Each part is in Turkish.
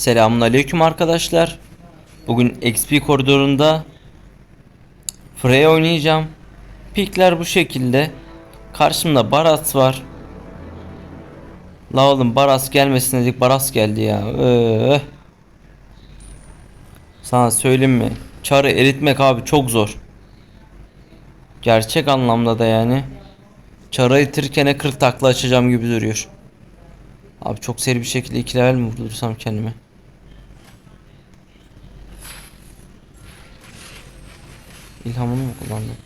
Selamun aleyküm arkadaşlar. Bugün XP koridorunda Freya oynayacağım. Pikler bu şekilde. Karşımda Baras var. La oğlum Baras gelmesin dedik Baras geldi ya. Öh. Sana söyleyeyim mi? Çarı eritmek abi çok zor. Gerçek anlamda da yani. Çarı eritirken 40 takla açacağım gibi duruyor. Abi çok seri bir şekilde 2 level mi vurdursam kendime? İlhamını mı kullandım?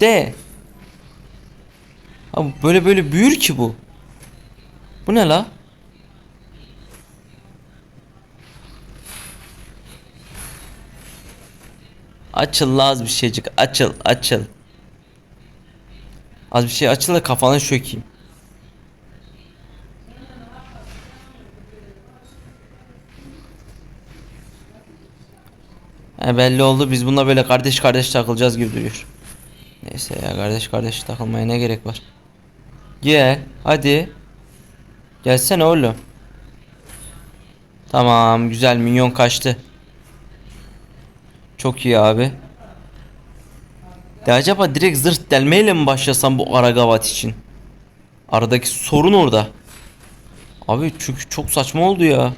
De. Abi böyle böyle büyür ki bu. Bu ne la? Açıl la az bir şeycik açıl açıl. Az bir şey açıl da kafana şökeyim. He belli oldu biz bununla böyle kardeş kardeş takılacağız gibi duruyor. Neyse ya kardeş kardeş takılmaya ne gerek var. Gel hadi. Gelsene oğlum. Tamam güzel minyon kaçtı. Çok iyi abi. De acaba direkt zırh delmeyle mi başlasam bu Aragavat için? Aradaki sorun orada. Abi çünkü çok saçma oldu ya.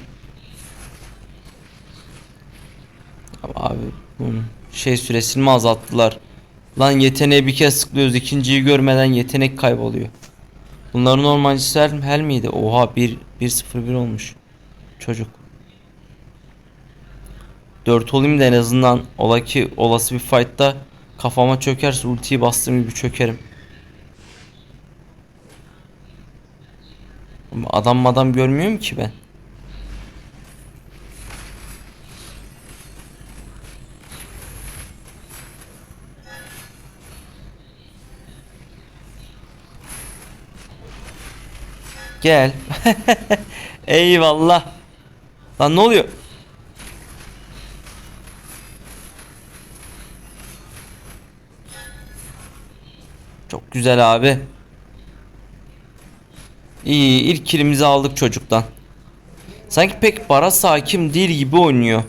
Abi şey süresini mi azalttılar? Lan yeteneği bir kez sıklıyoruz ikinciyi görmeden yetenek kayboluyor. Bunların normalcisi hel, hel miydi? Oha 1 1-0-1 olmuş. Çocuk. 4 olayım da en azından ola ki olası bir fight'ta kafama çökerse ultiyi bastığım gibi çökerim. Adam adam görmüyorum ki ben. Gel. Eyvallah. Lan ne oluyor? Çok güzel abi. İyi ilk kilimizi aldık çocuktan. Sanki pek Baras hakim değil gibi oynuyor.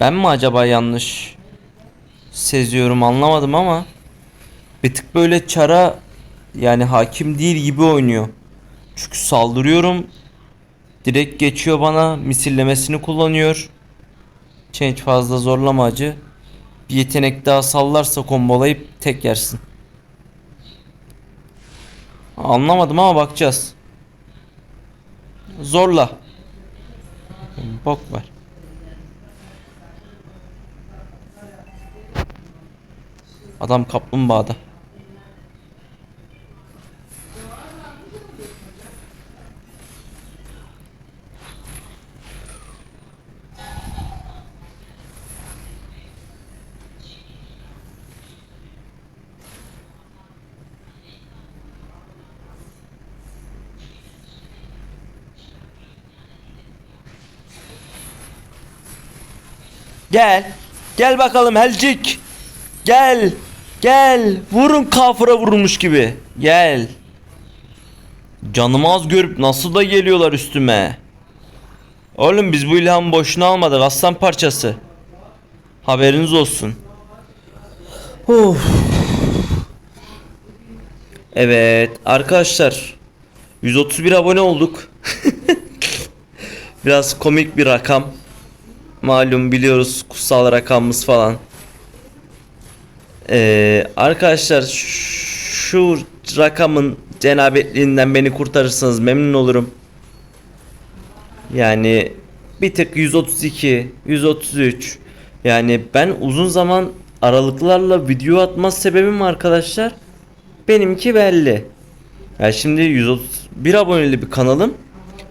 Ben mi acaba yanlış seziyorum anlamadım ama bir tık böyle çara yani hakim değil gibi oynuyor. Çünkü saldırıyorum direkt geçiyor bana misillemesini kullanıyor. Change fazla zorlama acı. Bir yetenek daha sallarsa kombolayıp tek yersin. Anlamadım ama bakacağız. Zorla. Bok var. Adam kaplumbağada. Gel. Gel bakalım Helcik. Gel. Gel. Vurun kafıra vurmuş gibi. Gel. Canımı az görüp nasıl da geliyorlar üstüme. Oğlum biz bu ilhamı boşuna almadık aslan parçası. Haberiniz olsun. Of. Evet arkadaşlar 131 abone olduk. Biraz komik bir rakam. Malum biliyoruz kutsal rakamımız falan. Ee, arkadaşlar şu rakamın cenabetliğinden beni kurtarırsanız memnun olurum. Yani bir tık 132, 133. Yani ben uzun zaman aralıklarla video atma sebebim arkadaşlar. Benimki belli. Yani şimdi 131 aboneli bir kanalım.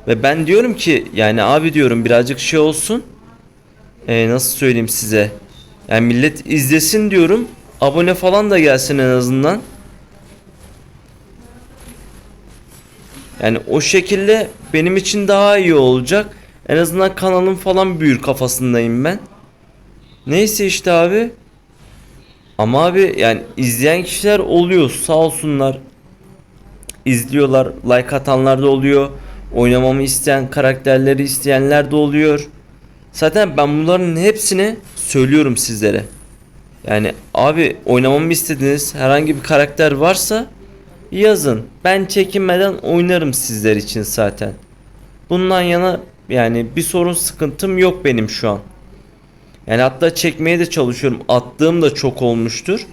Ve ben diyorum ki yani abi diyorum birazcık şey olsun. Ee, nasıl söyleyeyim size. Yani millet izlesin diyorum. Abone falan da gelsin en azından. Yani o şekilde benim için daha iyi olacak. En azından kanalım falan büyür kafasındayım ben. Neyse işte abi. Ama abi yani izleyen kişiler oluyor sağ olsunlar. izliyorlar. Like atanlar da oluyor. Oynamamı isteyen karakterleri isteyenler de oluyor. Zaten ben bunların hepsini söylüyorum sizlere. Yani abi oynamamı istediğiniz herhangi bir karakter varsa yazın. Ben çekinmeden oynarım sizler için zaten. Bundan yana yani bir sorun sıkıntım yok benim şu an. Yani hatta çekmeye de çalışıyorum. Attığım da çok olmuştur.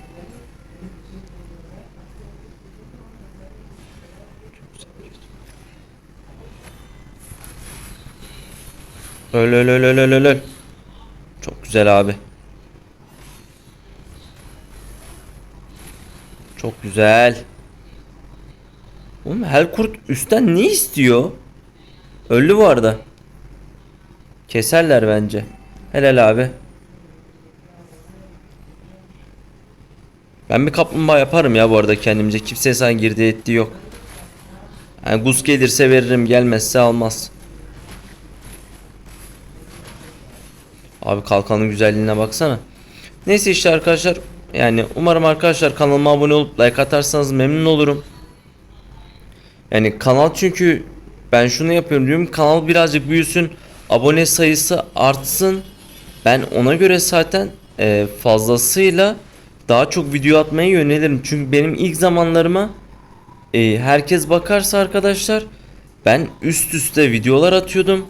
Öl öl öl öl öl öl. Çok güzel abi. Çok güzel. Oğlum Helkurt üstten ne istiyor? Öldü bu arada. Keserler bence. Helal abi. Ben bir kaplumbağa yaparım ya bu arada kendimce. Kimseye sana girdi ettiği yok. Yani Gus gelirse veririm gelmezse almaz. Abi kalkanın güzelliğine baksana. Neyse işte arkadaşlar. Yani umarım arkadaşlar kanalıma abone olup like atarsanız memnun olurum. Yani kanal çünkü ben şunu yapıyorum diyorum kanal birazcık büyüsün abone sayısı artsın ben ona göre zaten e, fazlasıyla daha çok video atmaya yönelirim çünkü benim ilk zamanlarıma e, herkes bakarsa arkadaşlar ben üst üste videolar atıyordum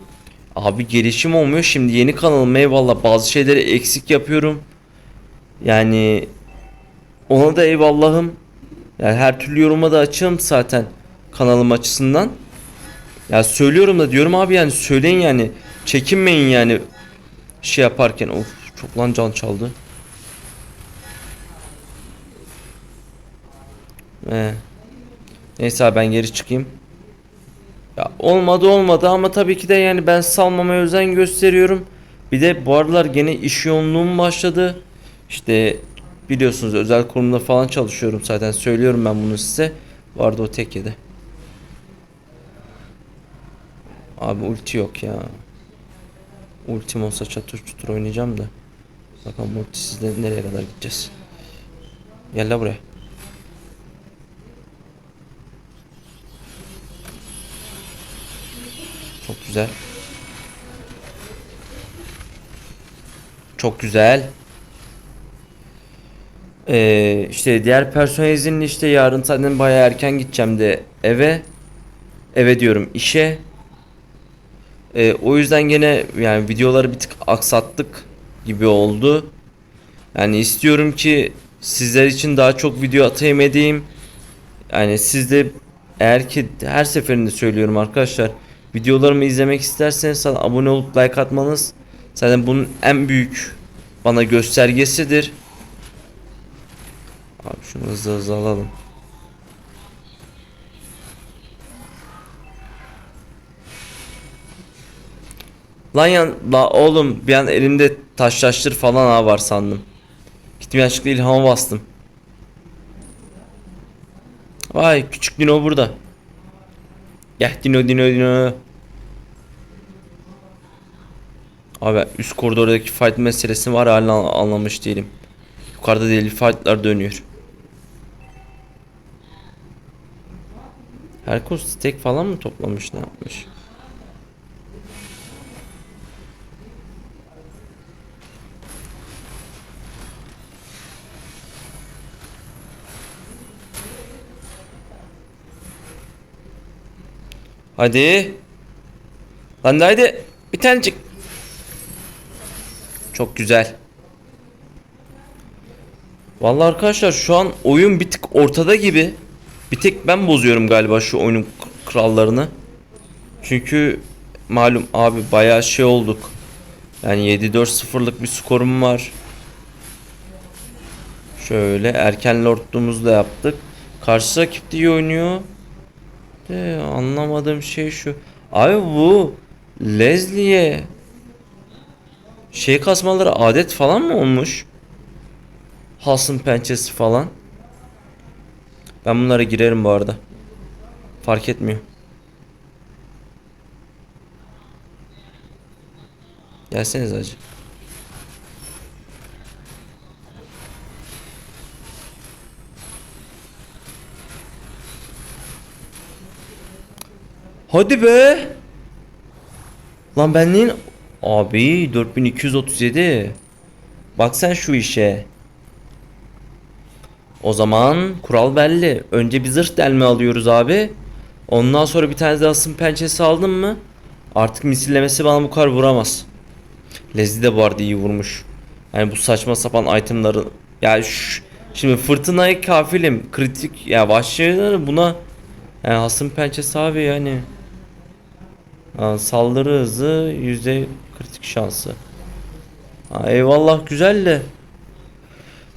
abi gelişim olmuyor şimdi yeni kanalım eyvallah bazı şeyleri eksik yapıyorum yani ona da eyvallahım yani her türlü yoruma da açığım zaten kanalım açısından. Ya söylüyorum da diyorum abi yani söyleyin yani. Çekinmeyin yani şey yaparken. Of çok lan can çaldı. Ee, neyse abi ben geri çıkayım. Ya olmadı olmadı ama tabii ki de yani ben salmamaya özen gösteriyorum. Bir de bu aralar gene iş yoğunluğum başladı. İşte biliyorsunuz özel kurumda falan çalışıyorum zaten söylüyorum ben bunu size. Bu arada o tek yedi. Abi ulti yok ya. Ultim olsa çatır çutur oynayacağım da. Bakalım ultisizle nereye kadar gideceğiz. Gel la buraya. Güzel. Çok güzel. Ee, işte diğer personel işte yarın zaten bayağı erken gideceğim de eve. Eve diyorum işe. Ee, o yüzden gene yani videoları bir tık aksattık gibi oldu. Yani istiyorum ki sizler için daha çok video atayım edeyim. Yani siz de eğer ki her seferinde söylüyorum arkadaşlar. Videolarımı izlemek isterseniz sana abone olup like atmanız zaten bunun en büyük bana göstergesidir. Abi şunu hızlı hızlı alalım. Lan yan la oğlum bir an elimde taşlaştır falan ha var sandım. Gittim yanlışlıkla ilhama bastım. Vay küçük Dino burada. Gel Dino Dino Dino. Abi üst koridordaki fight meselesini var hala anlamış değilim. Yukarıda deli fightlar dönüyor. Herkos tek falan mı toplamış ne yapmış? Hadi. Lan de haydi. Bir tanecik. Çok güzel. Vallahi arkadaşlar şu an oyun bir tık ortada gibi. Bir tek ben bozuyorum galiba şu oyunun krallarını. Çünkü malum abi bayağı şey olduk. Yani 7-4-0'lık bir skorum var. Şöyle erken lordluğumuzu da yaptık. Karşı rakip de iyi oynuyor. De anlamadığım şey şu. Abi bu Leslie'ye şey kasmaları adet falan mı olmuş? Hasım pençesi falan. Ben bunlara girerim bu arada. Fark etmiyor. Gelseniz acı. Hadi be. Lan ben? Abi 4237. Bak sen şu işe. O zaman kural belli. Önce bir zırh delme alıyoruz abi. Ondan sonra bir tane de asım pençesi aldın mı? Artık misillemesi bana bu kadar vuramaz. Lezi de bu arada iyi vurmuş. Yani bu saçma sapan itemları yani şu, şimdi fırtınayı kafilim kritik ya başlayıları buna yani hasım pençesi abi yani ha, saldırı hızı yüzde kritik şansı ha, eyvallah güzel de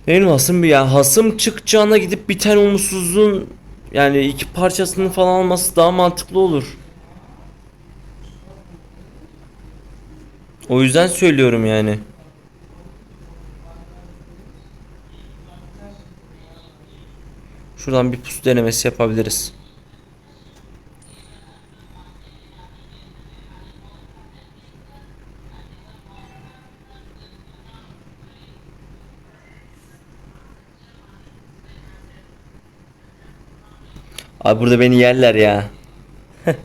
benim hasım bir yani hasım çıkacağına gidip bir umutsuzluğun yani iki parçasını falan alması daha mantıklı olur. O yüzden söylüyorum yani. Şuradan bir pusu denemesi yapabiliriz. Abi burada beni yerler ya.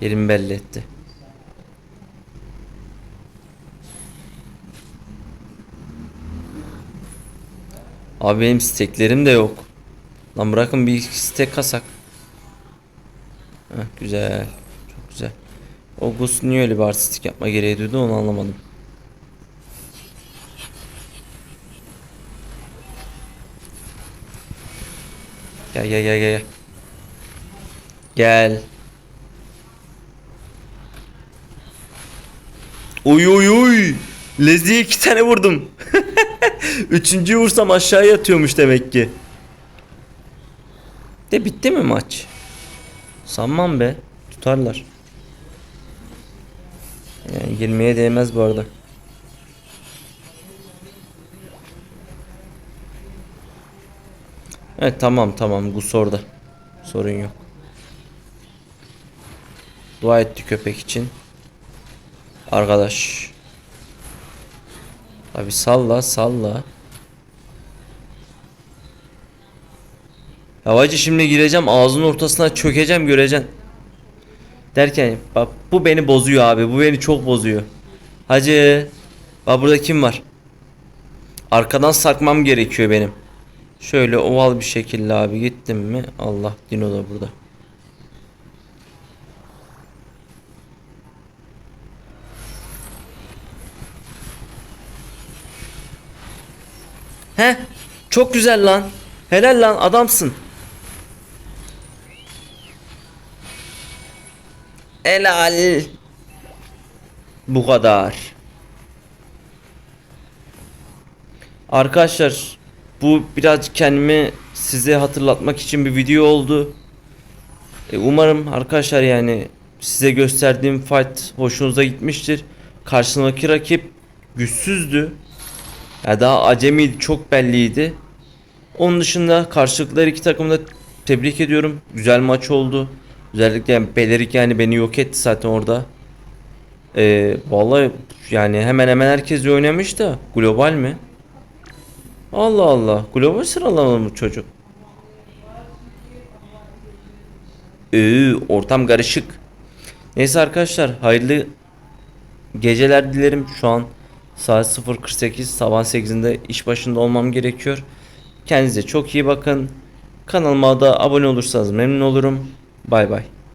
Yerimi belli etti. Abi benim steklerim de yok. Lan bırakın bir iki stek kasak. Heh, güzel. Çok güzel. O Gus niye öyle bir artistik yapma gereği duydu onu anlamadım. Gel gel gel gel. Uy uy uy. Lezi'ye iki tane vurdum. Üçüncüyü vursam aşağıya yatıyormuş demek ki. De bitti mi maç? Sanmam be. Tutarlar. Yani girmeye değmez bu arada. Evet tamam tamam Gus orada. Sorun yok. Dua etti köpek için. Arkadaş. Abi salla salla. Havacı şimdi gireceğim ağzının ortasına çökeceğim göreceksin. Derken bak bu beni bozuyor abi bu beni çok bozuyor. Hacı. Bak burada kim var? Arkadan sakmam gerekiyor benim. Şöyle oval bir şekilde abi gittim mi? Allah Dino da burada. He? Çok güzel lan. Helal lan adamsın. Helal. Bu kadar. Arkadaşlar bu birazcık kendimi size hatırlatmak için bir video oldu. E, umarım arkadaşlar yani size gösterdiğim fight hoşunuza gitmiştir. Karşımdaki rakip güçsüzdü. Ya daha acemiydi çok belliydi. Onun dışında karşılıkları iki takımı da tebrik ediyorum. Güzel maç oldu. Özellikle yani Belerik yani beni yok etti zaten orada. Ee, vallahi yani hemen hemen herkes oynamış da global mi? Allah Allah. Global sıralama mı çocuk? Ee, ortam karışık. Neyse arkadaşlar hayırlı geceler dilerim. Şu an saat 0.48 sabah 8'inde iş başında olmam gerekiyor. Kendinize çok iyi bakın. Kanalıma da abone olursanız memnun olurum. Bay bay.